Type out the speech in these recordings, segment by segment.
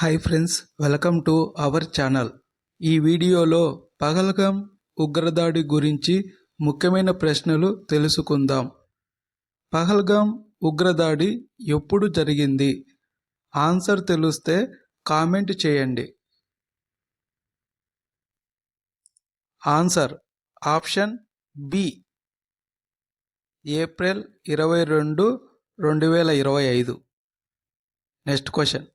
Hi friends welcome to our channel ఈ వీడియోలో పగల్గం ఉగ్రదాడి గురించి ముఖ్యమైన ప్రశ్నలు తెలుసుకుందాం. పహల్గాం ఉగ్రదాడి ఎప్పుడు జరిగింది? ఆన్సర్ తెలిస్తే కామెంట్ చేయండి. ఆన్సర్ ఆప్షన్ బి ఏప్రిల్ ఇరవై రెండు రెండు వేల ఇరవై ఐదు. నెక్స్ట్ క్వశ్చన్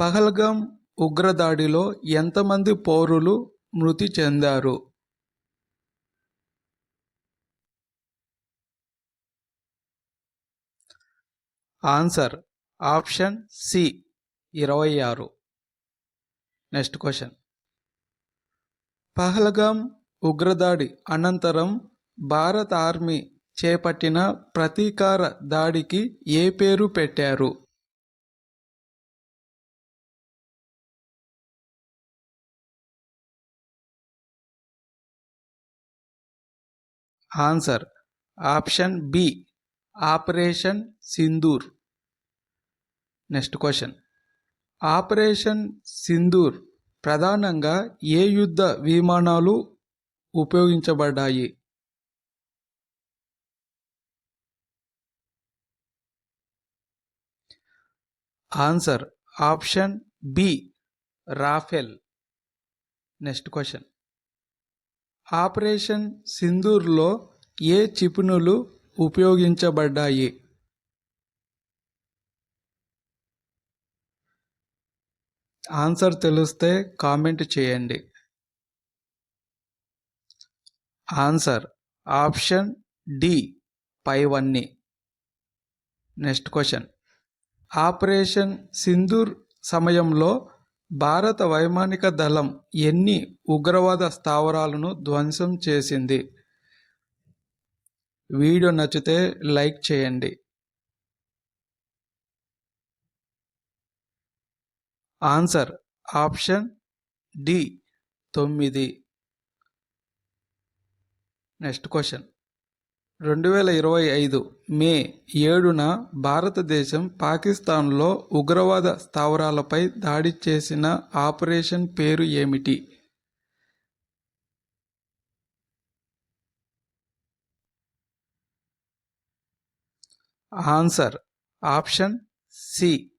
పహల్గాం ఉగ్రదాడిలో ఎంతమంది పౌరులు మృతి చెందారు? ఆన్సర్ ఆప్షన్ సి ఇరవై ఆరు. Next question. పహల్గాం ఉగ్రదాడి అనంతరం భారత ఆర్మీ చేపట్టిన ప్రతీకార దాడికి ఏ పేరు పెట్టారు? Answer. Option B operation Sindoor. Next question. Operation Sindoor ప్రధానంగా ఏ యుద్ధ విమానాలు ఉపయోగించబడ్డాయి? Answer option B Rafale. Next question. Operation సింధూర్లో ఏ క్షిపణులు ఉపయోగించబడ్డాయి? ఆన్సర్ తెలిస్తే కామెంట్ చేయండి. ఆన్సర్ ఆప్షన్ డి పైవన్నీ నెక్స్ట్ క్వశ్చన్. ఆపరేషన్ సింధూర్ సమయంలో భారత వైమానిక దళం ఎన్ని ఉగ్రవాద స్థావరాలను ధ్వంసం చేసింది? వీడియో నచ్చితే లైక్ చేయండి. ఆన్సర్ ఆప్షన్ డి తొమ్మిది. Next question. రెండు వేల ఇరవై ఐదు మే ఏడున భారతదేశం పాకిస్తాన్లో ఉగ్రవాద స్థావరాలపై దాడి చేసిన ఆపరేషన్ పేరు ఏమిటి? Answer option C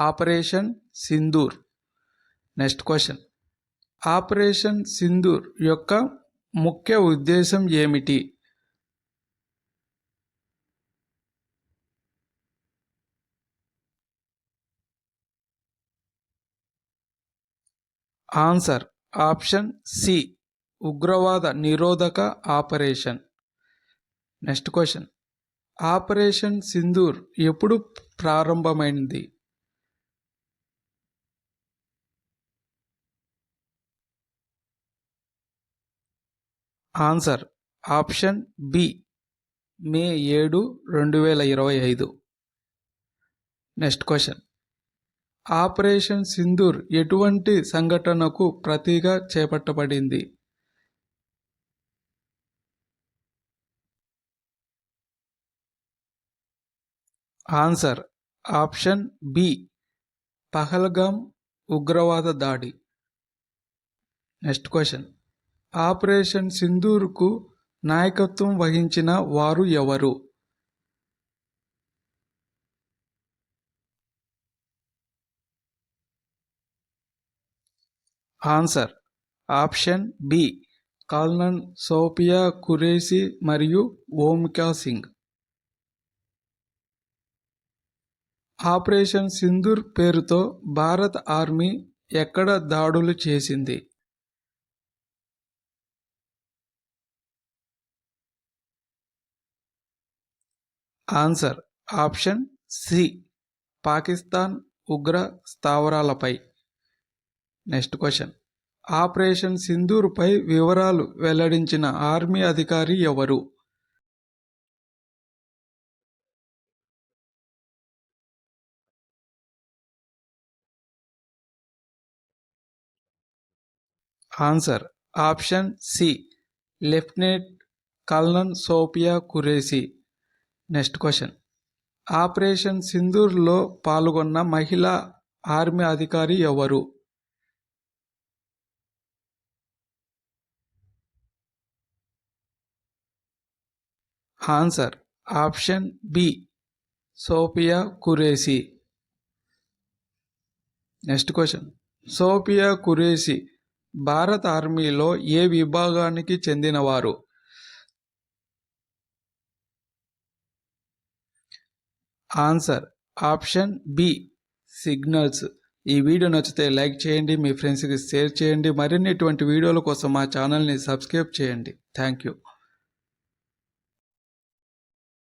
operation Sindoor. Next question. Operation Sindoor యొక్క ముఖ్య ఉద్దేశం ఏమిటి? ఆన్సర్ ఆప్షన్ సి ఉగ్రవాద నిరోధక operation. Next question. Operation Sindoor ఎప్పుడు ప్రారంభమైంది? ఆన్సర్ ఆప్షన్ బి మే ఏడు రెండు వేల ఇరవై ఐదు. Next question. ఆపరేషన్ సింధూర్ ఎటువంటి సంఘటనకు ప్రతిగా చేపట్టబడింది? ఆన్సర్ ఆప్షన్ బి పహల్గాం ఉగ్రవాద దాడి. నెక్స్ట్ క్వశ్చన్ ఆపరేషన్ సింధూర్కు నాయకత్వం వహించిన వారు ఎవరు? Answer. Option B. Colonel Sofiya Qureshi మరియు ఓమికా సింగ్. ఆపరేషన్ సింధూర్ పేరుతో భారత్ ఆర్మీ ఎక్కడ దాడులు చేసింది? ఆన్సర్. Option C. పాకిస్తాన్ ఉగ్ర స్థావరాలపై. Next question. ఆపరేషన్ సింధూర్పై వివరాలు వెల్లడించిన ఆర్మీ అధికారి ఎవరు? Answer. Option C. Lieutenant colonel Sofiya Qureshi next question. Operation సింధూర్లో పాల్గొన్న మహిళా ఆర్మీ అధికారి ఎవరు? Answer option B. Sofiya Qureshi next question. Sofiya Qureshi భారత ఆర్మీలో ఏ విభాగానికి చెందినవారు? Answer option B. సిగ్నల్స్. ఈ వీడియో నచ్చితే లైక్ చేయండి మీ ఫ్రెండ్స్కి షేర్ చేయండి మరిన్ని ఇటువంటి వీడియోల కోసం మా ఛానల్ని సబ్స్క్రైబ్ చేయండి. Thank you